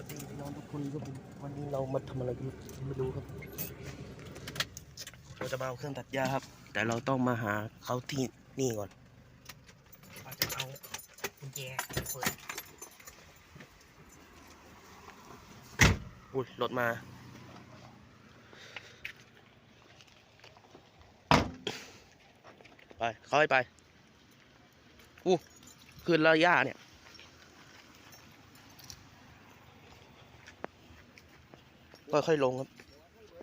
วัสดีพี่น้องทุกคนครับผมวันนี้เรามาทำอะไรกันไม่รู้ครับ เราจะมาเอาเครื่องตัดหญ้าครับ แต่เราต้องมาหาเขาที่นี่ก่อนเราจะเอากุญแจเปิดอุ้ยรถมา ไป เข้าให้ไปอู้คืนระยะเนี่ย ค่อยๆลงครับ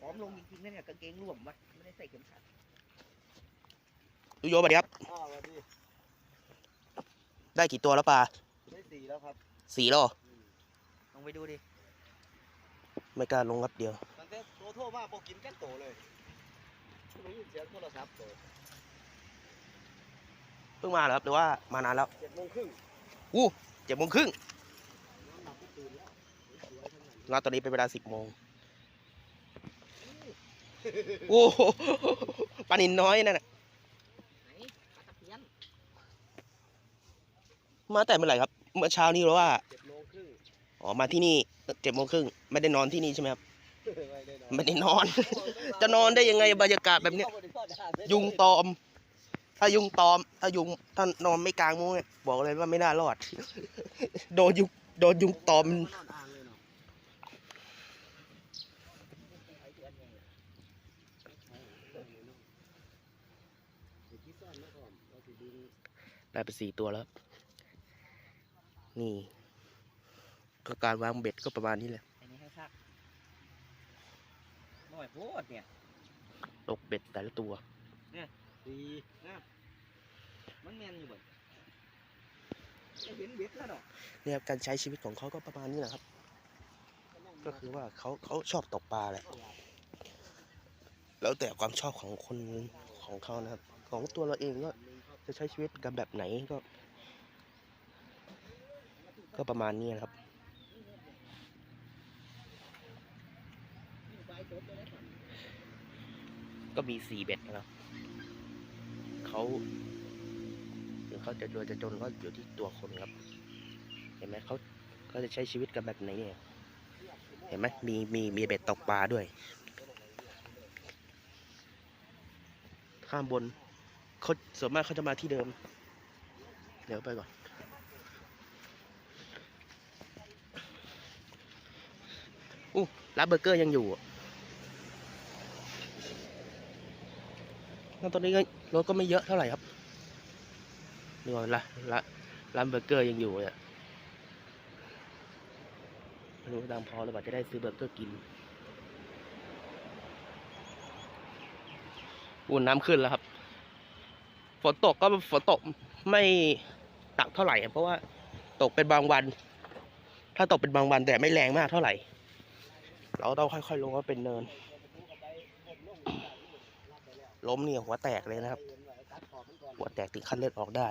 พร้อมลงจริงๆนะเนี่ยกางเกงร่วมวะไม่ได้ใส่เข็มขัดดูโยบัดครับอ้าวสวัสดีได้กี่ตัวแล้วปลาได้สี่แล้วครับสี่แล้วเหรอลองไปดูดิไม่กล้าลงครับเดียวตั้งแต่โตโทรมาบอกกินแค่โตเลยได้ยินเสียงโทรศัพท์โตเพิ่งมาเหรอครับหรือว่ามานานแล้วเจ็ดโมงครึ่งอู้เจ็ดโมงครึ่งน้ำหนักไม่ตื่นแล้วสวยๆทั้งนั้นแล้วตอนนี้เป็นเวลาสิบโมง โอ้โหปลานินน้อยนั่นน่ะไหนปลาตะเพียนมาแต่เมื่อไหร่ครับ เมื่อเช้านี้หรือว่าเจ็ดโมงครึ่งอ๋อมาที่นี่เจ็ดโมงครึ่งไม่ได้นอนที่นี่ใช่ไหมครับไม่ได้นอนไม่ได้นอน จะนอนได้ยังไงบรรยากาศแบบเนี้ย ยุงตอม ถ้ายุงตอม ถ้ายุงถ้านอนไม่กลางมุ้งเนี่ยบอกเลยว่าไม่น่ารอด โดนยุงโดนยุงตอม นอนอ่างเลยเนาะ ไอ้เดือนไง เดี๋ยวคิดซ่อนแล้วก่อนเราสิดึง ได้ไปสี่ตัวแล้วครับนี่ ก็การวางเบ็ดก็ประมาณนี้แหละไอ้นี่ให้ซักหน่อยโพดเนี่ยตกเบ็ดแต่ละตัวสี่นะมันแมนอยู่บ่จะเห็นเบ็ดแล้วเนาะเนี่ยครับการใช้ชีวิตของเขาก็ประมาณนี้แหละครับ ก็คือว่าเขาเขาชอบตกปลาแหละ แล้วแต่ความชอบของคนของเขานะครับ ของตัวเราเองก็ จะใช้ชีวิตกันแบบไหนก็ ก็ประมาณนี้นะครับ ก็มีสี่เบ็ดนะครับเขาหรือเขาจะรวยจะจนก็อยู่ที่ตัวคนครับ เห็นไหมเขาเขาจะใช้ชีวิตกันแบบไหนเนี่ยเห็นไหมมีมีมีเบ็ดตกปลาด้วย ข้างบน เขาส่วนมากเขาจะมาที่เดิม เดี๋ยวไปก่อน อู้ร้านเบอร์เกอร์ยังอยู่อะแล้วตอนนี้รถก็ไม่เยอะเท่าไหร่ครับดูก่อนละละร้านเบอร์เกอร์ยังอยู่อะไม่รู้ดังพอหรือเปล่าจะได้ซื้อเบอร์เกอร์กินอุ่นน้ำขึ้นแล้วครับ นตกก็ฝนตกไม่หนักเท่าไหร่ เพราะว่าตกเป็นบางวัน ถ้าตกเป็นบางวันแต่ไม่แรงมากเท่าไหร่ เราต้องค่อยๆลงว่าเป็นเนิน ล้มเนี่ยหัวแตกเลยนะครับ หัวแตกถึงขั้นเลือดออกได้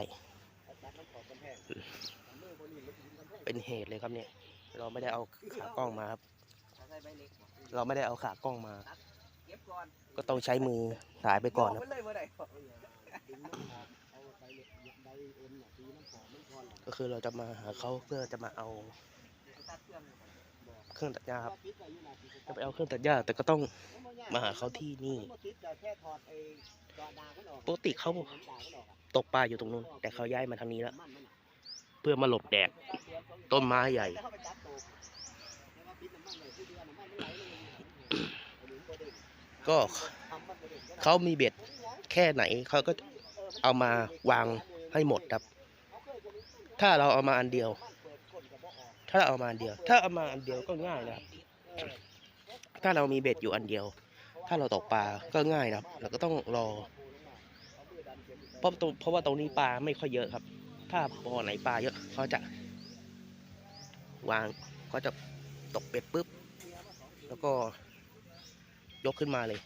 เป็นเหตุเลยครับเนี่ย เราไม่ได้เอาขากล้องมาครับ เราไม่ได้เอาขากล้องมา ก็บก่อนก็ต้องใช้มือถ่ายไปก่อนครับ ก็คือเราจะมาหาเขาเพื่อจะมาเอา เครื่องตัดหญ้าครับปิดไว้อยู่หน้าที่จะไปเอาเครื่องตัดหญ้าแต่ก็ต้องมาหาเขาที่นี่ปกติเขาตกปลาอยู่ตรงนู้นแต่เขาย้ายมาทางนี้แล้วเพื่อมาหลบแดดต้นไม้ใหญ่ก็เขามีเบ็ดแค่ไหนเขาก็เอามาวาง ให้หมดครับ ถ้าเราเอามาอันเดียว ถ้าเราเอามาอันเดียว ถ้าเอามาอันเดียวก็ง่ายนะครับ ถ้าเรามีเบ็ดอยู่อันเดียว ถ้าเราตกปลาก็ง่ายนะครับเราก็ต้องรอเพราะเพราะว่าตรงนี้ปลาไม่ค่อยเยอะครับ ถ้าบ่อไหนปลาเยอะเขาจะ วางเขาจะตกเบ็ดปุ๊บ แล้วก็ยกขึ้นมาเลย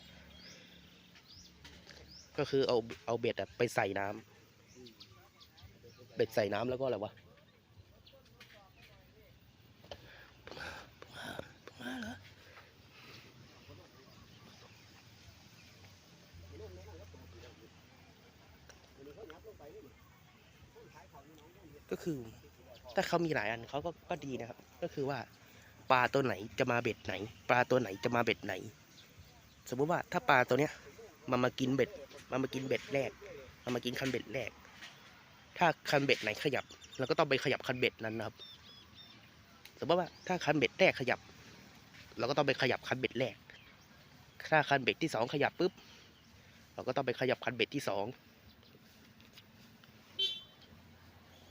ก็คือเอาเอาเบ็ดไปใส่น้ำ เบ็ดใส่น้ำแล้วก็อะไรวะก็คือถ้าเขามีหลายอันเขาก็ก็ดีนะครับ ก็คือว่าปลาตัวไหนจะมาเบ็ดไหน ปลาตัวไหนจะมาเบ็ดไหน สมมุติว่าถ้าปลาตัวเนี้ยมันมากินเบ็ดมันมากินเบ็ดแรกมันมากินคันเบ็ดแรก ถ้าคันเบ็ดไหนขยับเราก็ต้องไปขยับคันเบ็ดนั้นนะครับ สมมติว่าถ้าคันเบ็ดแรกขยับ เราก็ต้องไปขยับคันเบ็ดแรก ถ้าคันเบ็ดที่สองขยับปุ๊บ เราก็ต้องไปขยับคันเบ็ดที่สอง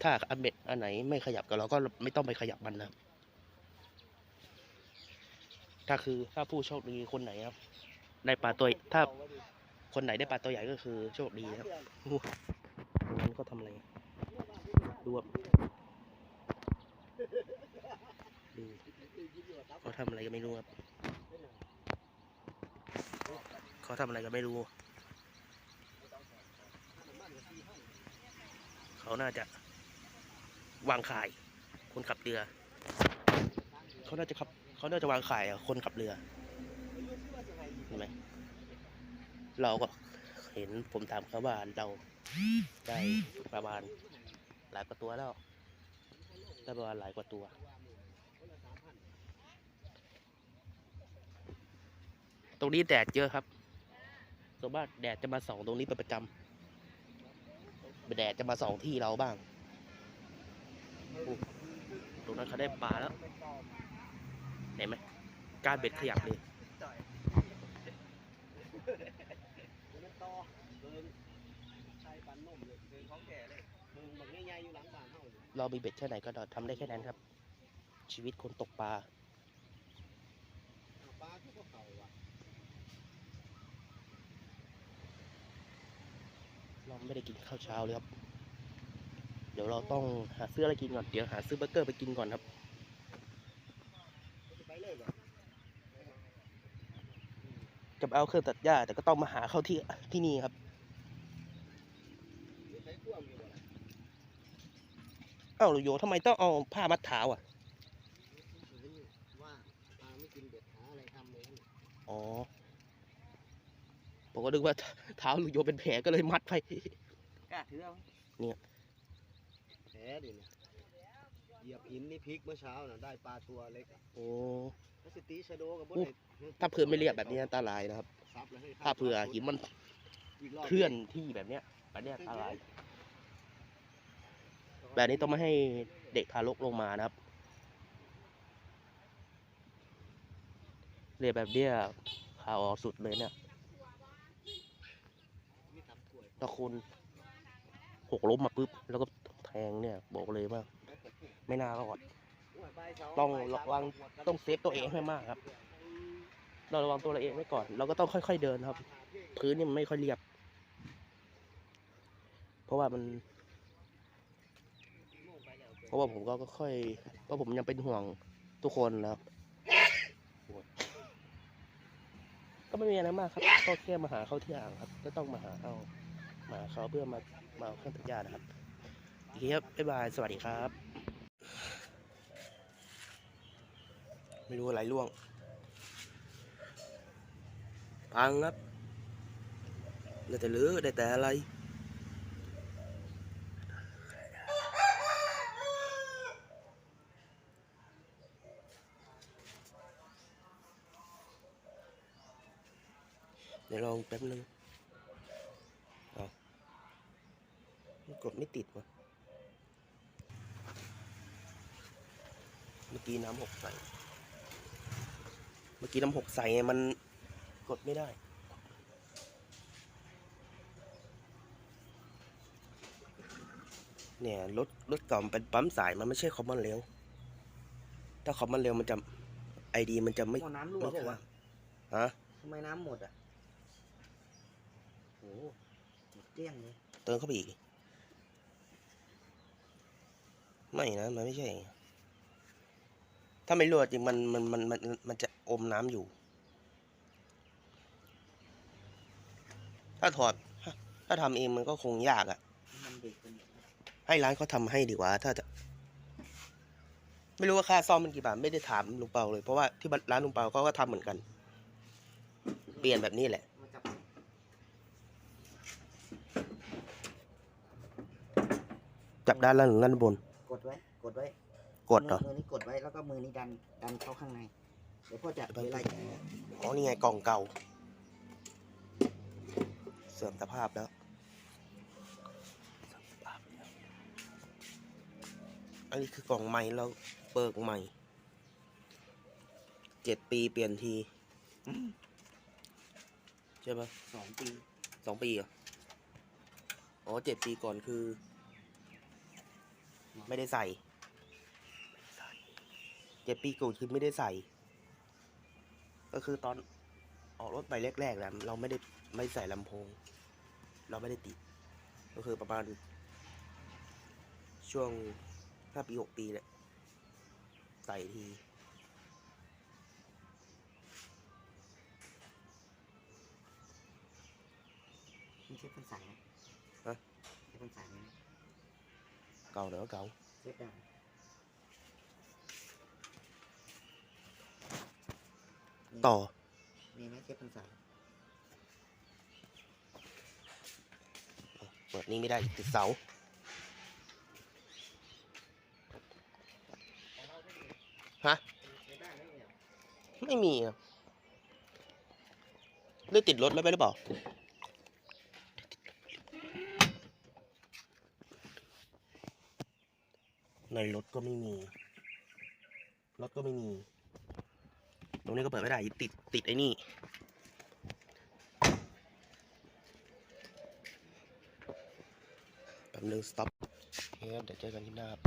ถ้าคันเบ็ดอันไหนไม่ขยับก็เราก็ไม่ต้องไปขยับมันนะครับ ถ้าคือถ้าผู้โชคดีคนไหนครับ ได้ปลาตัวถ้าคนไหนได้ปลาตัวใหญ่ก็คือโชคดีครับงั้นเขาทำอะไร ดูแบดูเขาทำอะไรก็ไม่รู้ครับเขาทำอะไรก็ไม่รู้ เขาน่าจะวางข่าย คนขับเรือ เขาน่าจะขับ เขาน่าจะวางข่ายคนขับเรือเห็นไหมเราก็เห็นผมถามเขาว่าเราได้ประมาณ หลายกว่าตัวแล้วได้ประมาณหลายกว่าตัว ตรงนี้แดดเยอะครับส่วนมากแดดจะมาส่องตรงนี้เป็นประจำแดดจะมาส่องที่เราบ้าง ตรงนั้นเขาได้ปลาแล้ว เห็นไหมการเบ็ดขยับเลย มันต่อเบิ่งใส่ปันนมเลยเบิ่งของแก่เลยเบิ่งบักใหญ่ๆอยู่หลังบ้าน เฮาอยู่เรามีเบ็ดแค่ไหนก็ทำได้แค่นั้นครับ ชีวิตคนตกปลาเอาปลาคือพวกเขาว่ะเราไม่ได้กินข้าวเช้าเลยครับ เดี๋ยวเราต้องหาซื้ออะไรกินก่อน เดี๋ยวหาซื้อเบอร์เกอร์ไปกินก่อนครับสิไปเลยบ่จะไปเอาเครื่องตัดหญ้าแต่ก็ต้องมาหาเข้าที่ที่นี่ครับ สิไปพ่วงอยู่บ่ล่ะ เอ้าโยทำไมต้องเอาผ้ามัดเท้าอะเห็นอยู่ว่าปลาไม่กินเบ็ดหาอะไรทำเลยนั่นน่ะอ๋อผมก็นึกว่าเท้าลูกโยเป็นแผลก็เลยมัดไปกล้าถือเอาแผลดิเนี่ยเหยียบหินนี่พลิกเมื่อเช้าน่ะได้ปลาตัวเล็กอะโอ้แล้วสิตีชะโดกับบ่อุ๊ได้ถ้าพื้นไม่เรียบแบบนี้อันตรายนะครับซับแล้วให้ถ้าเผื่อหินมันอีกรอบเคลื่อนที่แบบเนี้ยแบบเนี้ยอันตราย แบบนี้ต้องไม่ให้เด็กทารกลงมานะครับเรียแบบเนี้ยข่าวออกสุดเลยเนี่ยตำกล้วยถ้าคนหกล้มมาปุ๊บ แล้วก็แทงเนี่ย บอกเลยว่าไม่น่ารอด ต้องระวังต้องเซฟตัวเองให้มากครับเราระวังตัวเราเองไว้ก่อน เราก็ต้องค่อย ๆเดินครับ พื้นนี่มันไม่ค่อยเรียบ เพราะว่ามัน เพราะว่าผมก็ค่อยเพราะผมยังเป็นห่วงทุกคนนะครับ ก็ไม่มีอะไรมากครับ ก็แค่มาหาเขาที่อ่างครับ ก็ต้องมาหาเอามาเขาเพื่อมามาเอาเครื่องตัดหญ้านะครับโอเคครับบ๊ายบาย สวัสดีครับ ไม่รู้อะไรล่วง พังครับ ได้แต่เลือได้แต่อะไร เดี๋ยวลองแป๊บนึงเอามันกดไม่ติดวะเมื่อกี้น้ำหกใส่เมื่อกี้น้ำหกใส่ไงมันกดไม่ได้ เนี่ยรถรถเก่ามันเป็นปั๊มสายมันไม่ใช่คอมมอนเร็ว ถ้าคอมมอนเร็วมันจะไอดีมันจะไม่หม้อน้ำรั่วไม่เปล่าวะฮะทำไมน้ำหมดอะ โอ้โหหมดเกลี้ยงเลยเติมเข้าไปอีก ไม่นะ มันไม่ใช่ ถ้าไม่รั่วจริงมันมันมันมันมันจะอมน้ำอยู่ ถ้าถอด ถ้าทำเองมันก็คงยากอะ่ะ มันเด็กเป็นอย่างนี้ให้ร้านเขาทำให้ดีกว่า ถ้าจะ ไม่รู้ว่าค่าซ่อมมันกี่บาท ไม่ได้ถามลุงเปาเลย เพราะว่าที่ร้านลุงเปาเขาก็ทำเหมือนกัน เปลี่ยนแบบนี้แหละ มา จับจับด้านล่างหรือด้านบน กดไว้ กดไว้กดเหรอมือนี้กดไว้แล้วก็มือนี้ดันดันเข้าข้างในเดี๋ยวพ่อจะไปเวลาอ๋อนี่ไงกล่องเก่า เสื่อมสภาพแล้วอันนี้คือกล่องใหม่แล้วเปิกใหม่เจ็ดปีเปลี่ยนทีใช่ปะสองปีสองปีเหรออ๋อเจ็ดปีก่อนคือ ไม่ได้ใส่เจ็ดปีก่อนคือไม่ได้ใส่ ก็คือตอนออกรถไปแรกๆแหละเราไม่ได้ไม่ใส่ลำโพง เราไม่ได้ติด ก็คือประมาณ ช่วงห้าปีหกปีแหละใส่ทีมีเช็คเป็นสายไหม ฮะ เช็คเป็นสายไหม เก่าเดี๋ยวก็เก่าเช็คได้ต่อ มีไหมเช็คเป็นสายเปิดนี่ไม่ได้ติดเสา ฮะใช้ได้ไหมเนี่ยไม่มีอะได้ติดรถแล้วไปหรือเปล่า ในรถก็ไม่มี รถก็ไม่มี ตรงนี้ก็เปิดไม่ได้ ติดติดไอ้นี่ แป๊บนึงสต็อปเดี๋ยวเจอกันที่หน้าครับ